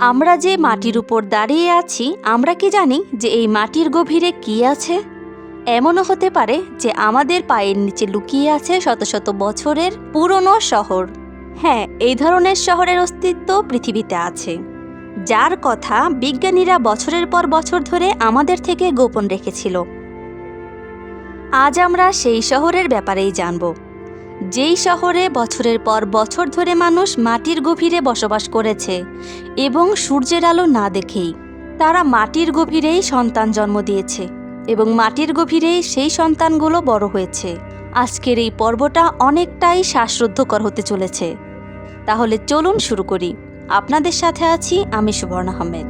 আমরা যে মাটির উপর দাঁড়িয়ে আছি, আমরা কি জানি যে এই মাটির গভীরে কি আছে? এমনও হতে পারে যে আমাদের পায়ের নিচে লুকিয়ে আছে শত শত বছরের পুরনো শহর। হ্যাঁ এই ধরনের শহরের অস্তিত্ব পৃথিবীতে আছে। যার কথা বিজ্ঞানীরা বছরের পর বছর ধরে আমাদের থেকে গোপন রেখেছিল। আজ আমরা সেই শহরের ব্যাপারেই জানব। যেই শহরে বছরের পর বছর ধরে মানুষ মাটির গভীরে বসবাস করেছে এবং সূর্যের আলো না দেখেই তারা মাটির গভীরেই সন্তান জন্ম দিয়েছে এবং মাটির গভীরেই সেই সন্তানগুলো বড় হয়েছে। আজকের এই পর্বটা অনেকটাই শ্বাসরুদ্ধকর হতে চলেছে। তাহলে চলুন শুরু করি। আপনাদের সাথে আছি আমি সুবর্ণ আহমেদ।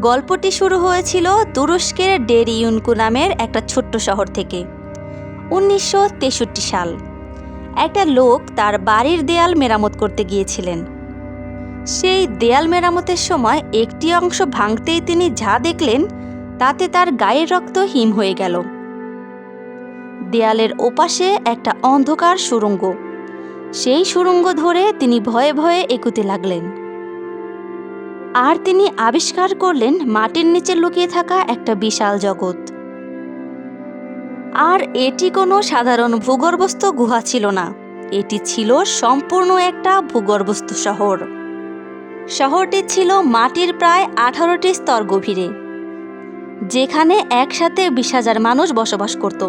গল্পটি শুরু হয়েছিল তুরস্কের ডেরিউনকু নামের একটা ছোট্ট শহর থেকে। উনিশশো তেষট্টি সাল। একটা লোক তার বাড়ির দেয়াল মেরামত করতে গিয়েছিলেন। সেই দেয়াল মেরামতের সময় একটি অংশ ভাঙতেই তিনি যা দেখলেন, তাতে তার গায়ের রক্ত হিম হয়ে গেল। দেয়ালের ওপাশে একটা অন্ধকার সুরঙ্গ। সেই সুরঙ্গ ধরে তিনি ভয়ে ভয়ে একুতে লাগলেন। আর তিনি আবিষ্কার করলেন মাটির নিচে লুকিয়ে থাকা একটা বিশাল জগৎ। আর এটি কোনো সাধারণ ভূগর্ভস্থ গুহা ছিল না। এটি ছিল সম্পূর্ণ একটা ভূগর্ভস্থ শহর। শহরটি ছিল মাটির প্রায় আঠারোটি স্তর গভীরে, যেখানে একসাথে বিশ হাজার মানুষ বসবাস করত,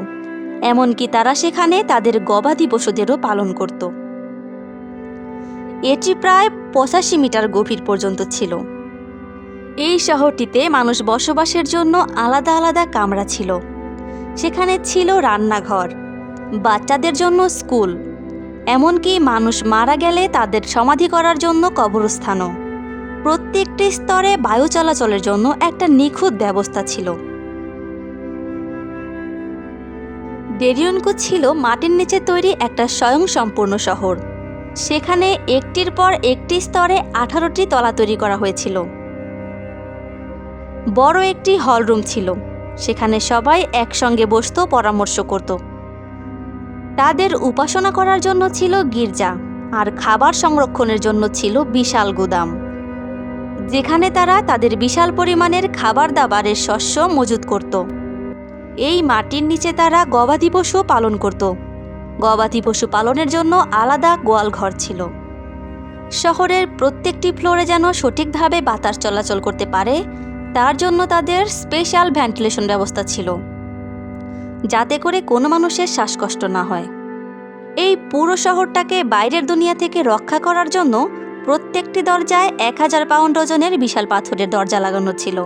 এমনকি তারা সেখানে তাদের গবাদি পশুদেরও পালন করত। এটি প্রায় পঁচাশি মিটার গভীর পর্যন্ত ছিল। এই শহরটিতে মানুষ বসবাসের জন্য আলাদা আলাদা কামরা ছিল। সেখানে ছিল রান্নাঘর। বাচ্চাদের জন্য স্কুল। এমনকি মানুষ মারা গেলে তাদের সমাধি করার জন্য কবরস্থানও। প্রত্যেকটি স্তরে বায়ু চলাচলের জন্য একটা নিখুঁত ব্যবস্থা ছিল। ডেরিয়নকো ছিল মাটির নিচে তৈরি একটা স্বয়ংসম্পূর্ণ শহর। সেখানে একটির পর একটি স্তরে আঠারোটি তলা তৈরি করা হয়েছিল। বড় একটি হলরুম ছিল। সেখানে সবাই একসঙ্গে বসত পরামর্শ করত। তাদের উপাসনা করার জন্য ছিল গির্জা, আর খাবার সংরক্ষণের জন্য ছিল বিশাল গুদাম। যেখানে তারা তাদের বিশাল পরিমাণের খাবার দাবারের শস্য মজুত করত। এই মাটির নিচে তারা গবাদি পশু পালন করত। গবাদি পশু পালনের জন্য আলাদা গোয়াল ঘর ছিল। শহরের প্রত্যেকটি ফ্লোরে যেন সঠিকভাবে বাতাস চলাচল করতে পারে তার জন্য তাদের স্পেশাল ভেন্টিলেশন ব্যবস্থা ছিল, যাতে করে কোনো মানুষের শ্বাসকষ্ট না হয়। এই পুরো শহরটাকে বাইরের দুনিয়া থেকে রক্ষা করার জন্য প্রত্যেকটি দরজায় এক হাজার পাউন্ড ওজনের বিশাল পাথরের দরজা লাগানো ছিল।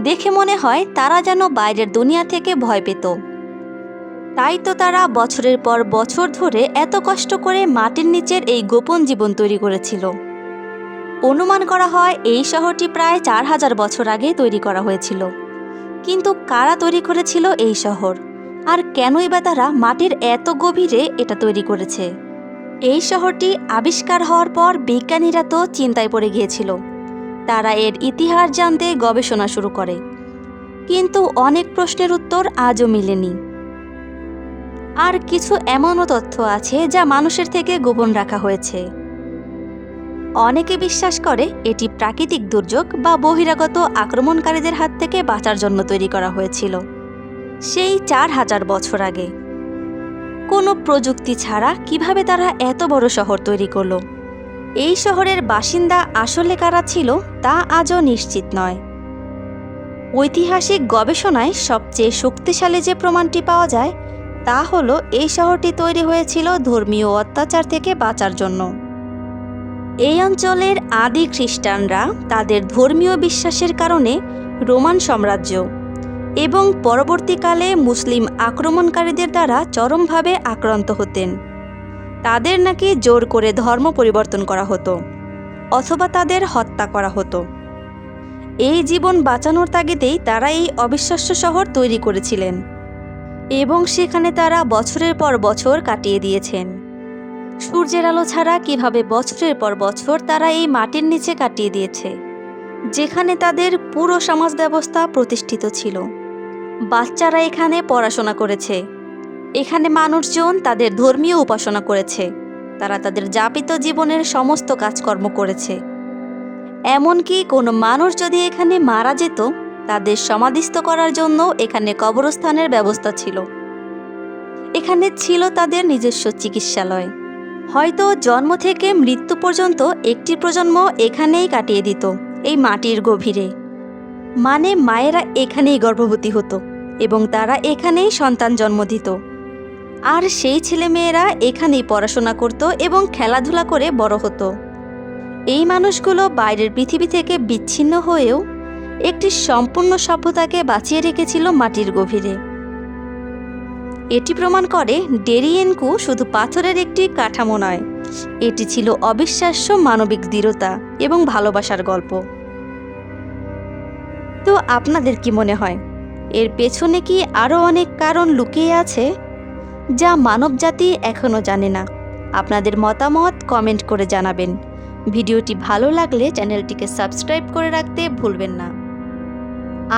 দেখে মনে হয় তারা যেন বাইরের দুনিয়া থেকে ভয় পেত। তাই তো তারা বছরের পর বছর ধরে এত কষ্ট করে মাটির নিচের এই গোপন জীবন তৈরি করেছিল। অনুমান করা হয় এই শহরটি প্রায় চার হাজার বছর আগে তৈরি করা হয়েছিল। কিন্তু কারা তৈরি করেছিল এই শহর? আর কেনই বা তারা মাটির এত গভীরে এটা তৈরি করেছে? এই শহরটি আবিষ্কার হওয়ার পর বিজ্ঞানীরা তো চিন্তায় পড়ে গিয়েছিল। তারা এর ইতিহাস জানতে গবেষণা শুরু করে। কিন্তু অনেক প্রশ্নের উত্তর আজও মিলেনি। আর কিছু এমনও তথ্য আছে যা মানুষের থেকে গোপন রাখা হয়েছে। অনেকে বিশ্বাস করে এটি প্রাকৃতিক দুর্যোগ বা বহিরাগত আক্রমণকারীদের হাত থেকে বাঁচার জন্য তৈরি করা হয়েছিল। সেই চার হাজার বছর আগে। কোনো প্রযুক্তি ছাড়া কীভাবে তারা এত বড় শহর তৈরি করল? এই শহরের বাসিন্দা আসলে কারা ছিল তা আজও নিশ্চিত নয়। ঐতিহাসিক গবেষণায় সবচেয়ে শক্তিশালী যে প্রমাণটি পাওয়া যায় তা হলো, এই শহরটি তৈরি হয়েছিল ধর্মীয় অত্যাচার থেকে বাঁচার জন্য। এই অঞ্চলের আদি খ্রিস্টানরা তাদের ধর্মীয় বিশ্বাসের কারণে রোমান সাম্রাজ্য এবং পরবর্তীকালে মুসলিম আক্রমণকারীদের দ্বারা চরমভাবে আক্রান্ত হতেন। তাদের নাকি জোর করে ধর্ম পরিবর্তন করা হতো অথবা তাদের হত্যা করা হতো। এই জীবন বাঁচানোর তাগিদেই তারা এই অবিশ্বাস্য শহর তৈরি করেছিলেন এবং সেখানে তারা বছরের পর বছর কাটিয়ে দিয়েছেন। সূর্যের আলো ছাড়া কীভাবে বছরের পর বছর তারা এই মাটির নিচে কাটিয়ে দিয়েছে? যেখানে তাদের পুরো সমাজ ব্যবস্থা প্রতিষ্ঠিত ছিল। বাচ্চারা এখানে পড়াশোনা করেছে। এখানে মানুষজন তাদের ধর্মীয় উপাসনা করেছে। তারা তাদের যাপিত জীবনের সমস্ত কাজকর্ম করেছে। এমনকি কোনো মানুষ যদি এখানে মারা যেত, তাদের সমাধিস্থ করার জন্য এখানে কবরস্থানের ব্যবস্থা ছিল। এখানে ছিল তাদের নিজস্ব চিকিৎসালয়। হয়তো জন্ম থেকে মৃত্যু পর্যন্ত একটি প্রজন্ম এখানেই কাটিয়ে দিত, এই মাটির গভীরে। মানে মায়েরা এখানেই গর্ভবতী হতো এবং তারা এখানেই সন্তান জন্ম দিত। আর সেই ছেলেমেয়েরা এখানেই পড়াশোনা করত এবং খেলাধুলা করে বড় হতো। এই মানুষগুলো বাইরের পৃথিবী থেকে বিচ্ছিন্ন হয়েও একটি সম্পূর্ণ সভ্যতাকে বাঁচিয়ে রেখেছিল মাটির গভীরে। এটি প্রমাণ করে ডেরিয়েনকু শুধু পাথরের একটি কাঠামো নয়। এটি ছিল অবিশ্বাস্য মানবিক দৃঢ়তা এবং ভালোবাসার গল্প। তো আপনাদের কি মনে হয়, এর পেছনে কি আরও অনেক কারণ লুকিয়ে আছে, যা মানবজাতি এখনও জানে না? আপনাদের মতামত কমেন্ট করে জানাবেন। ভিডিওটি ভালো লাগলে চ্যানেলটিকে সাবস্ক্রাইব করে রাখতে ভুলবেন না।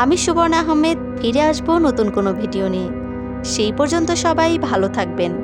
আমি সুবর্ণা আহমেদ, ফিরে আসব নতুন কোনো ভিডিও নিয়ে। সেই পর্যন্ত সবাই ভালো থাকবেন।